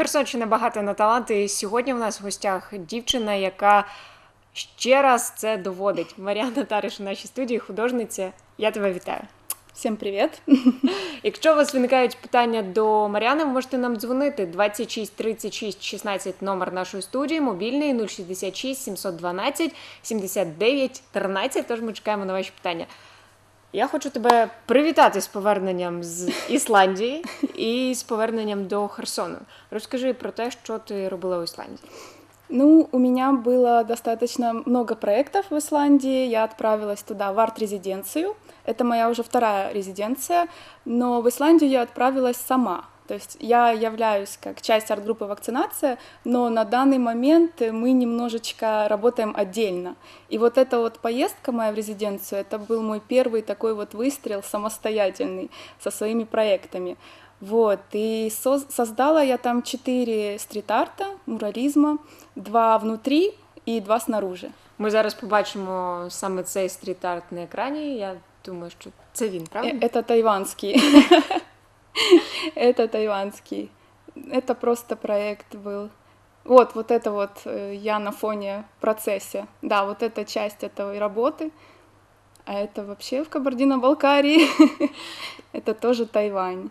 Херсонщина багата на таланти. І сьогодні в нас в гостях дівчина, яка ще раз це доводить. Мар'яна Тариш у нашій студії, художниця. Я тебе вітаю. Всім привіт! Якщо у вас виникають питання до Мар'яни, ви можете нам дзвонити 26 36 16 номер нашої студії, мобільний 066 712 79 13. Тож ми чекаємо на ваші питання. Я хочу тебе привітати з поверненням з Ісландії і з поверненням до Херсону. Розкажи про те, що ти робила у Ісландії. Ну, у меня было достаточно много проектов в Исландии. Я отправилась туда в арт-резиденцию. Это моя уже вторая резиденция, но в Исландию я отправилась сама. То есть я являюсь как часть арт-группы «Вакцинация», но на данный момент мы немножечко работаем отдельно. И вот эта вот поездка моя в резиденцию, это был мой первый такой вот выстрел самостоятельный со своими проектами. Вот, и соз- создала я там четыре стрит-арта, мурализма, два внутри и два снаружи. Ми зараз побачимо саме цей стріт-арт на екрані. Я думаю, що це він, правда? Э, Это тайванский. Это тайванский. Это просто проект был. Вот, вот это вот э, я на фоне процессе. Да, вот эта часть этой работы. А это вообще в Кабардино-Балкарии. Это тоже Тайвань.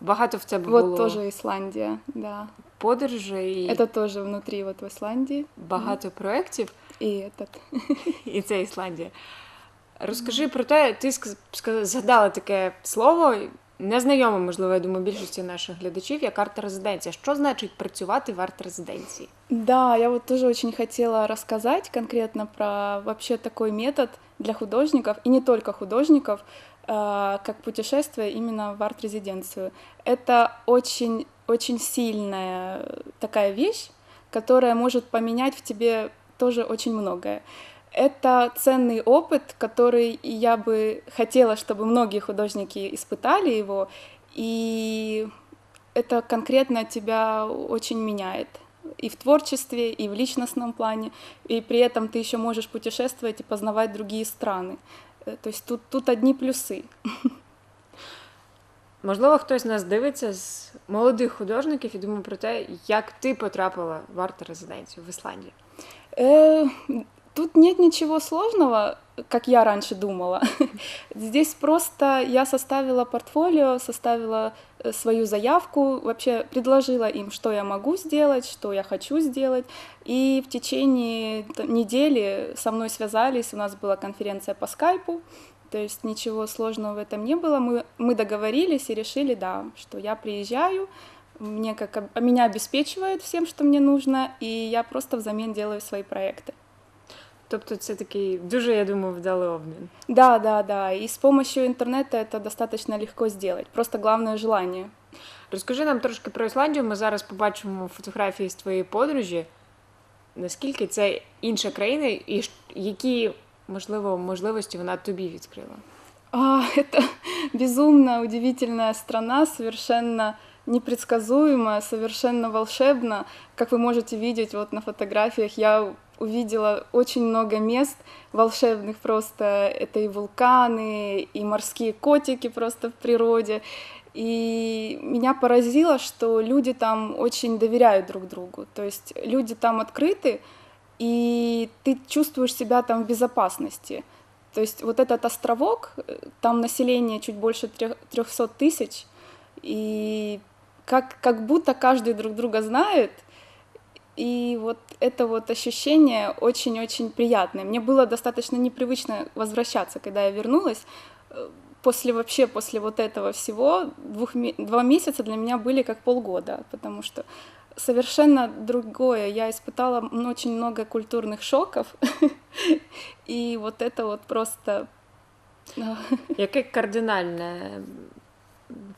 Багато в тебе було Вот тоже Исландия, да. подорожей, і Это тоже внутри вот в Исландии. багато проєктів, И этот. і це Ісландія. Розкажи про те, ти сказ- сказ- згадала таке слово, незнайоме, можливо, я думаю, більшості наших глядачів, як арт-резиденція. Що значить працювати в арт-резиденції? Да, я вот тоже очень хотела рассказать конкретно про вообще такой метод для художников, и не только художников, э, как путешествие именно в арт-резиденцию. Это очень, очень сильная такая вещь, которая может поменять в тебе тоже очень многое. Это ценный опыт, который я бы хотела, чтобы многие художники испытали его, и это конкретно тебя очень меняет и в творчестве, и в личностном плане, и при этом ты еще можешь путешествовать и познавать другие страны. Э, То есть тут, тут одни плюсы. Можливо, хтось нас дивиться з молодих художників і думає про те, як ти потрапила в арт-резиденцію в Ісландії. Э, Тут нет ничего сложного, как я раньше думала. Здесь просто я составила портфолио, составила э, свою заявку, вообще предложила им, что я могу сделать, что я хочу сделать. И в течение недели со мной связались, у нас была конференция по скайпу, то есть ничего сложного в этом не было. Мы, мы договорились и решили, да, что я приезжаю, мне как, меня обеспечивают всем, что мне нужно, и я просто взамен делаю свои проекты. Тобто це такий дуже, я думаю, вдалий обмін. Да, да, да. И с помощью интернета это достаточно легко сделать. Просто главное желание. Розкажи нам трошки про Ісландію. Ми зараз побачимо фотографії з твоєї подорожі. Наскільки це інша країна, і ш- які, можливо, можливості вона тобі відкрила? А, это безумно удивительная страна, совершенно непредсказуемая, совершенно волшебна. Как вы можете видеть вот на фотографиях, я увидела очень много мест волшебных просто. Это и вулканы, и морские котики просто в природе. И меня поразило, что люди там очень доверяют друг другу. То есть люди там открыты, и ты чувствуешь себя там в безопасности. То есть вот этот островок, там население чуть больше трех- 300 тысяч, и как, как будто каждый друг друга знает, и вот это вот ощущение очень-очень приятное. Мне было достаточно непривычно возвращаться, когда я вернулась. Э, После вообще, после вот этого всего, двух, два месяца для меня были как полгода, потому что совершенно другое. Я испытала очень много культурных шоков, и вот это вот просто... а, Яке кардинальне,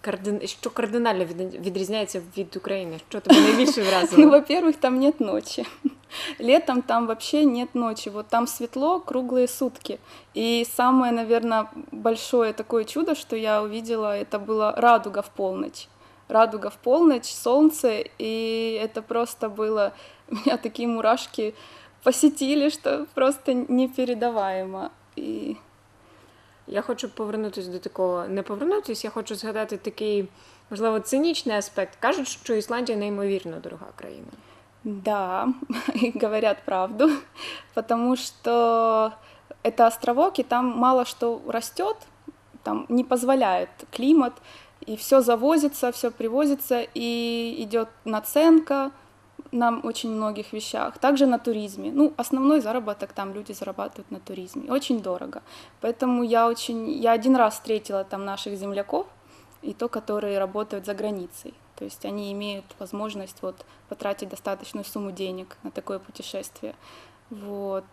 кардин... що кардинально від... відрізняється від України? Що тебе найбільше Ну, вразило? во-первых, там нет ночи. Летом там вообще нет ночи. Вот там светло круглые сутки. И самое, наверное, большое такое чудо, что я увидела, это была радуга в полночь. Радуга в полночь, солнце, и это просто было... Меня такие мурашки посетили, что просто непередаваемо. И Я хочу повернутися до такого, не повернутися, я хочу згадати такий, можливо, цинічний аспект. Кажуть, що Ісландія неймовірно дорога країна. Да, и говорят правду, потому что это островок, и там мало что растет, там не позволяет климат, и все завозится, все привозится, и идет наценка на очень многих вещах. Также на туризме. Ну, основной заработок там люди зарабатывают на туризме. Очень дорого. Поэтому я очень... Я один раз встретила там наших земляков, и то, которые работают за границей. То есть они имеют возможность вот потратить достаточную сумму денег на такое путешествие. Вот.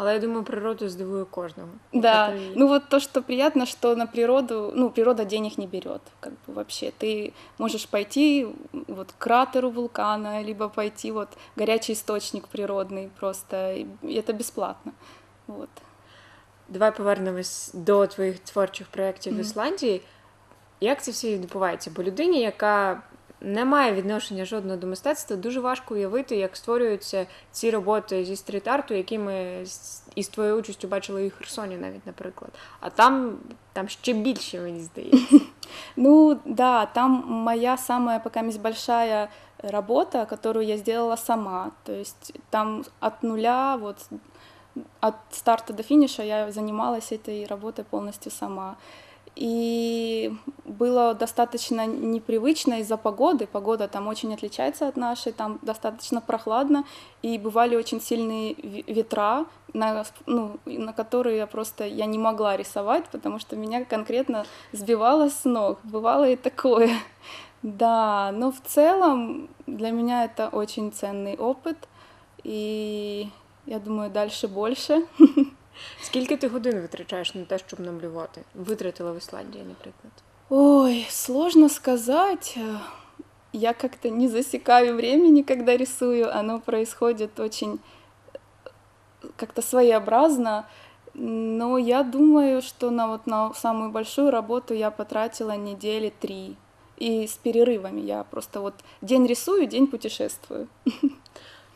Але я думаю, природа здивує кожного. Да, Это и- ну вот то, что приятно, что на природу, ну, природа денег не берет, как бы вообще. Ты можешь пойти вот к кратеру вулкана, либо пойти вот горячий источник природный просто, и это бесплатно. Вот. Давай повернемось до твоїх творчих проєктів в Мгм. Ісландії. Як це все відбувається? Бо людині, яка не має відношення жодного до мистецтва, дуже важко уявити, як створюються ці роботи зі стріт-арту, які ми із твоєю участю бачили і в Херсоні, навіть, наприклад. А там, там ще більше, мені здається. Ну да, там моя самая пока большая работа, которую я сделала сама. То есть там от нуля, вот от старта до финиша я занималась этой работой полностью сама. И было достаточно непривычно из-за погоды. Погода там очень отличается от нашей, там достаточно прохладно, и бывали очень сильные ве- ветра, на, ну, на которые я просто я не могла рисовать, потому что меня конкретно сбивало с ног. Бывало и такое. Да, но в целом для меня это очень ценный опыт, и я думаю, дальше больше. Скільки ти годин витрачаєш на те, щоб намалювати? Витратила в Ісландії, наприклад. Ой, сложно сказать. Я как-то не засекаю времени, когда рисую. Оно происходит очень э, как-то своеобразно. Но я думаю, что на вот на самую большую работу я потратила недели три. И с перерывами я просто вот день рисую, день путешествую.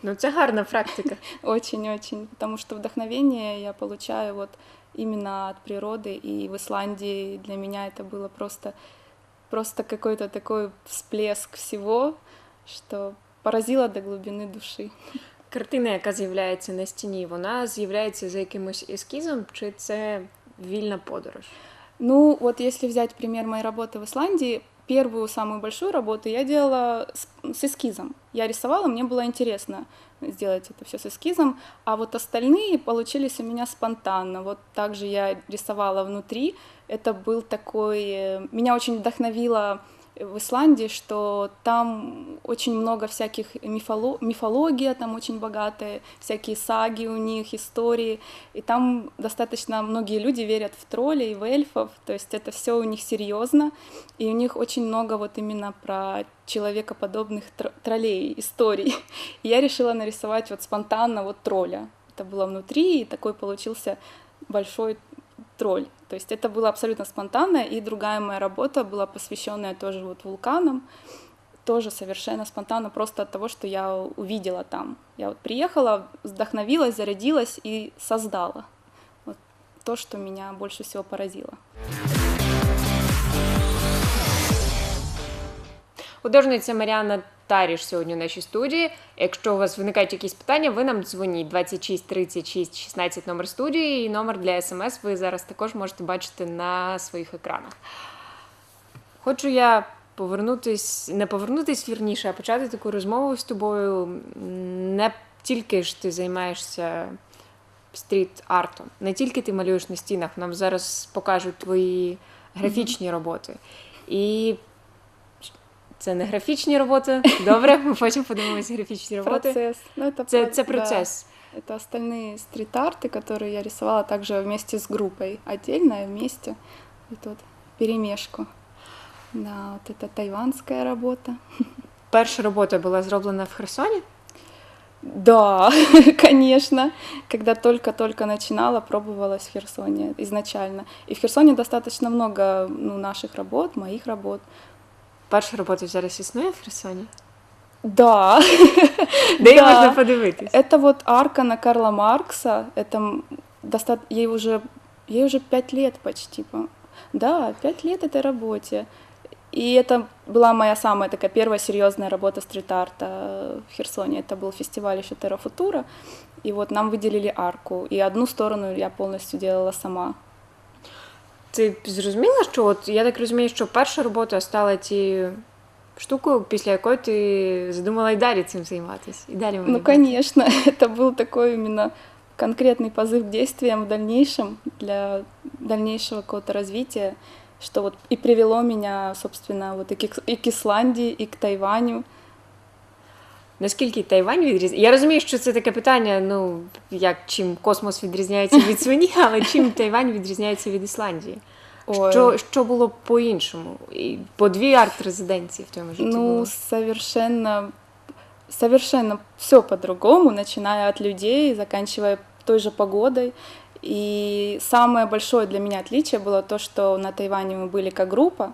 Ну, це гарна практика. Очень-очень. Потому что вдохновение я получаю вот именно от природы. И в Исландии для меня это было просто, просто какой-то такой всплеск всего, что поразило до глубины души. Картина, яка з'являється на стіні, вона з'являється за якимось ескізом, чи це вільна подорож? Ну, вот если взять пример моей работы в Исландии, первую самую большую работу я делала с, с эскизом. Я рисовала, мне было интересно сделать это все с эскизом, а вот остальные получились у меня спонтанно. Вот также я рисовала внутри. Это был такой... э, Меня очень вдохновило в Исландии, что там очень много всяких мифоло... мифология, там очень богатая, всякие саги у них, истории, и там достаточно многие люди верят в троллей, в эльфов, то есть это все у них серьезно, и у них очень много вот именно про человекоподобных тр- троллей, историй. И я решила нарисовать вот спонтанно вот тролля. Это было внутри, и такой получился большой тролль. То есть это было абсолютно спонтанно, и другая моя работа была посвященная тоже вот вулканам, тоже совершенно спонтанно, просто от того, что я увидела там. Я вот приехала, вдохновилась, зарядилась и создала. Вот то, что меня больше всего поразило. Художниця Маріана Таріш сьогодні в нашій студії. Якщо у вас виникають якісь питання, ви нам дзвоніть 26 36 16 номер студії і номер для смс ви зараз також можете бачити на своїх екранах. Хочу я повернутись, не повернутись вірніше, а почати таку розмову з тобою. Не тільки ж ти займаєшся стріт-артом, не тільки ти малюєш на стінах, нам зараз покажуть твої графічні роботи. І це не графічні роботи. Добре, ми потім подивимося графічні роботи. Процесс. Ну, это, Це, про- це да. процес. Это остальные стрит-арты, которые я рисовала также вместе с группой. Отдельно и вместе. И тут перемешку. Да, вот это тайванская работа. Перша робота була зроблена в Херсоні. Да, конечно. Когда только-только начинала, пробовалась в Херсоне изначально. И в Херсоне достаточно много ну, наших работ, моих работ. Перша робота зараз існує в Херсоні. Да, Де її Да. можна подивитись? это вот арка на Карла Маркса. Это м, доста... ей уже ей уже пять лет почти. по- Да, пять лет этой работе. И это была моя самая такая первая серьезная работа стрит-арта в Херсоне. Это был фестиваль еще Терра Футура. И вот нам выделили арку. И одну сторону я полностью делала сама. Ти зрозуміла, що от я так розумію, що перша робота стала тією штукою, після якої ти задумала і далі цим займатися. І далі Ну, малювати. конечно, это был такой именно конкретный позыв к действиям в дальнейшем, для дальнейшего какого-то развития, что вот и привело меня, собственно, вот и к, и к Исландии, и к Тайваню. Наскільки Тайвань відрізняється? Я розумію, що це таке питання, ну як чим космос відрізняється від свині, але чим Тайвань відрізняється від Ісландії? Ой. Що, що було по-іншому? І по дві арт-резиденції в твоєму житті Ну, було. совершенно, совершенно все по-другому, начиная от людей, заканчивая той же погодой. И самое большое для меня отличие было то, что на Тайване мы были как группа,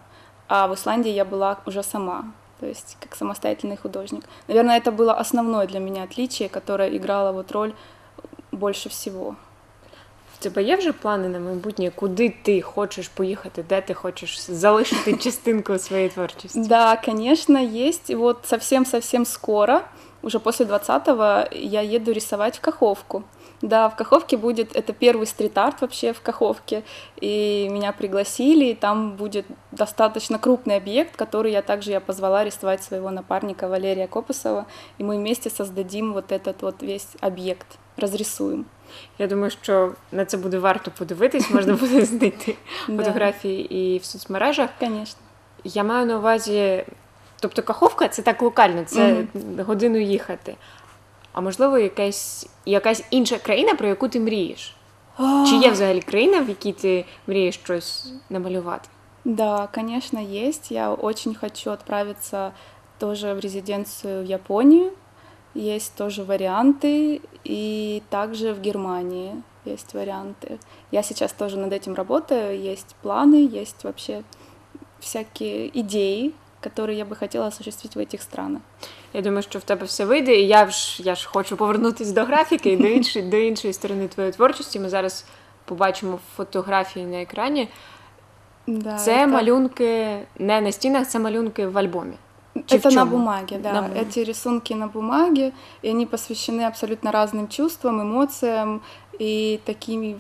а в Исландии я была уже сама, то есть как самостоятельный художник. Наверное, это было основное для меня отличие, которое играло вот роль больше всего. В тебе є вже плани на майбутнє, куди ти хочеш поїхати, де ти хочеш залишити частинку своєї творчості? Да, конечно, есть. И вот совсем-совсем скоро, уже после 20-го, я еду рисовать в Каховку. Да, в Каховке будет, это первый стрит-арт вообще в Каховке, и меня пригласили, и там будет достаточно крупный объект, который я также я позвала рисовать своего напарника Валерия Копусова, и мы вместе создадим вот этот вот весь объект, разрисуем. Я думаю, що на це буде варто подивитись, можна буде знайти Да. фотографії і в соцмережах. Конечно. Я маю на увазі, тобто Каховка це так локально, це годину їхати. А можливо, якась, якась інша країна, про яку ти мрієш? Чи є взагалі країна, в якій ти мрієш щось намалювати? Да, конечно, есть. Я очень хочу отправиться тоже в резиденцию в Японию. Есть тоже варианты. И также в Германии есть варианты. Я сейчас тоже над этим работаю. Есть планы, есть вообще всякие идеи, которые я бы хотела осуществить в этих странах. Я думаю, що в тебе все вийде, і я ж я ж хочу повернутися до графіки і до іншої, до іншої сторони твоєї творчості. Ми зараз побачимо фотографії на екрані. Да, Це это- малюнки не на стінах, це малюнки в альбомі. Чи в это на чому? бумаге, да. На бумаге. Эти рисунки на бумаге, и они посвящены абсолютно разным чувствам, эмоциям и такими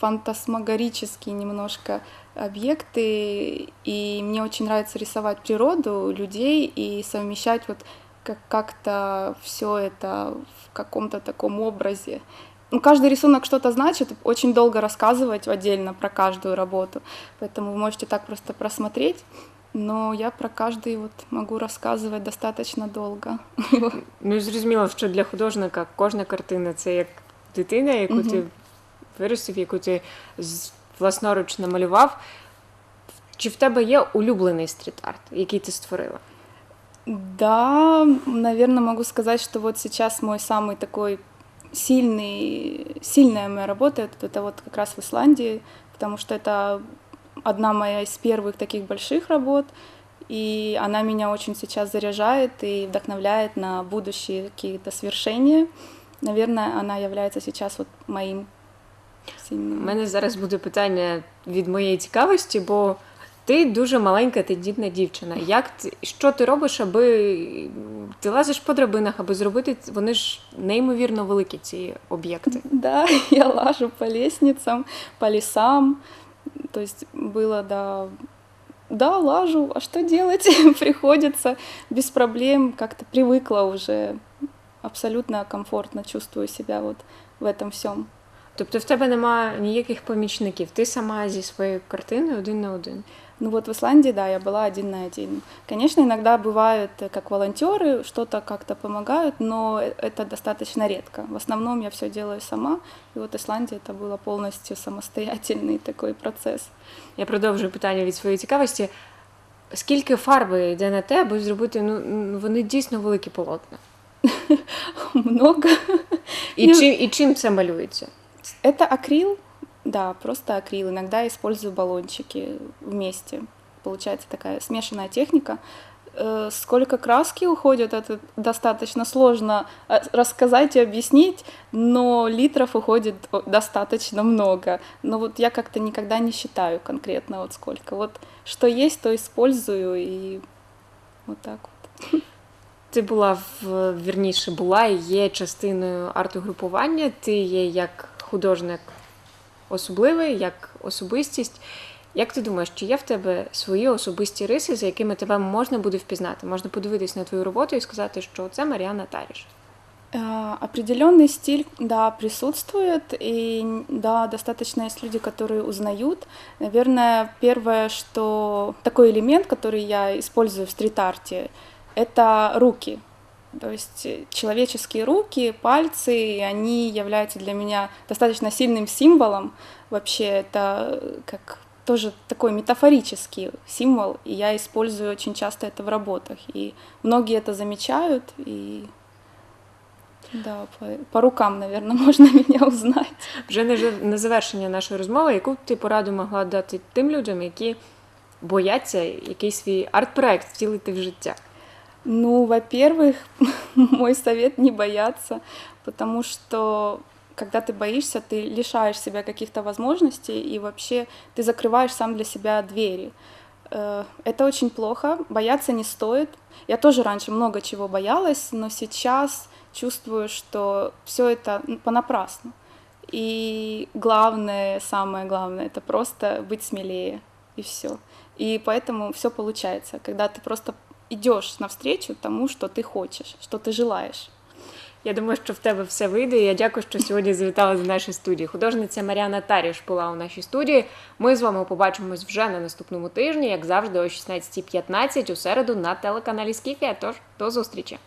фантасмагорические немножко объекты. И мне очень нравится рисовать природу, людей и совмещать вот как- как-то все это в каком-то таком образе. Ну, каждый рисунок что-то значит, очень долго рассказывать отдельно про каждую работу, поэтому вы можете так просто просмотреть, но я про каждый вот могу рассказывать достаточно долго. Ну, зрозуміло, що для художника кожна картина це як дитина, яку ти виростив, яку ти власноруч намалював. Чи в тебе є улюблений стріт-арт, який ти створила? Да, наверное, могу сказать, что вот сейчас мой самый такой сильный, сильная моя работа это вот как раз в Исландии, потому что это одна моя из первых таких больших работ, и она меня очень сейчас заряжает и вдохновляет на будущие какие-то свершения. Наверное, она является сейчас вот моим У сильным. мене зараз буде питання від моєї цікавості, бо ти дуже маленька тендітна дівчина. Як ти, що ти робиш, аби ти лазиш по драбинах, аби зробити вони ж неймовірно великі ці об'єкти. Да, я лажу по лестницам, по лесам. То есть было, да, да, лажу, а что делать? Приходится без проблем, как-то привыкла уже, абсолютно комфортно чувствую себя вот в этом всем. Тобто в тебе немає ніяких помічників, ти сама зі своєю картиною один на один. Ну вот в Исландии, да, я была один на один. Конечно, иногда бывают э, как волонтеры, что-то как-то помогают, но э- это достаточно редко. В основном я все делаю сама, и вот Исландия это было полностью самостоятельный такой процесс. Я продовжую питання від своєї цікавості. Скільки фарби йде на те, аби зробити ну м, вони дійсно великі полотна? Много. І Ну, чим і чим це малюється? Это акрил, да, просто акрил. Иногда использую баллончики вместе. Получается такая смешанная техника. Э, сколько краски уходит, это достаточно сложно э, рассказать и объяснить, но литров уходит достаточно много. Но вот я как-то никогда не считаю конкретно вот сколько. Вот что есть, то использую и вот так вот. Ти була в вірніше була і є частиною артогрупування. Ти є як художник особливий, як особистість. Як ти думаєш, чи є в тебе свої особисті риси, за якими тебе можна буде впізнати? Можна подивитись на твою роботу і сказати, що це Маріана Таріш? Определенный стиль, да, присутствует, и да, достаточно есть люди, которые узнают. Наверное, первое, что такой элемент, который я использую в стрит-арте, это руки. То есть человеческие руки, пальцы, они являются для меня достаточно сильным символом. Вообще это как тоже такой метафорический символ, и я использую очень часто это в работах. И многие это замечают, и да, по, по рукам, наверное, можна мене узнати. Вже на завершення нашої розмови, яку б ти пораду могла дати тим людям, які бояться якийсь свій арт-проект втілити в життя? Ну, во-первых, мой совет не бояться, потому что когда ты боишься, ты лишаешь себя каких-то возможностей и вообще ты закрываешь сам для себя двери. Э, это очень плохо, бояться не стоит. Я тоже раньше много чего боялась, но сейчас чувствую, что все это понапрасну. И главное, самое главное, это просто быть смелее и все. И поэтому все получается, когда ты просто идешь навстрічу тому, що ти хочеш, що ти желаєш. Я думаю, що в тебе все вийде. Я дякую, що сьогодні завітала до нашої студії. Художниця Маріана Таріш була у нашій студії. Ми з вами побачимось вже на наступному тижні, як завжди, о 16.15 у середу на телеканалі Скіфія. Тож до зустрічі.